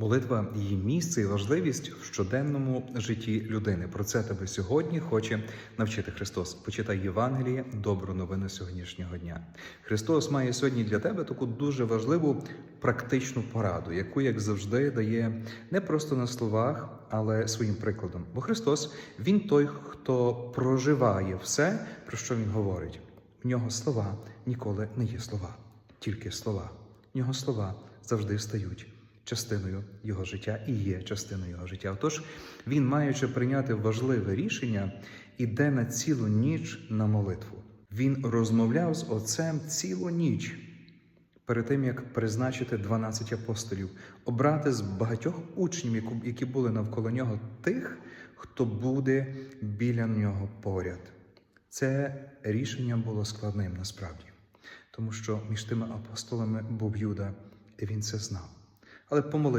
Молитва її місце і важливість в щоденному житті людини. Про це тебе сьогодні хоче навчити Христос. Почитай Євангеліє, добру новину сьогоднішнього дня. Христос має сьогодні для тебе таку дуже важливу практичну пораду, яку, як завжди, дає не просто на словах, але своїм прикладом. Бо Христос Він той, хто проживає все, про що Він говорить. В нього слова ніколи не є слова, тільки слова. В нього слова завжди стають частиною його життя і є частиною його життя. Отож, він, маючи прийняти важливе рішення, іде на цілу ніч на молитву. Він розмовляв з отцем цілу ніч перед тим, як призначити 12 апостолів, обрати з багатьох учнів, які були навколо нього, тих, хто буде біля нього поряд. Це рішення було складним насправді, тому що між тими апостолами був Юда, і він це знав. Але помолився.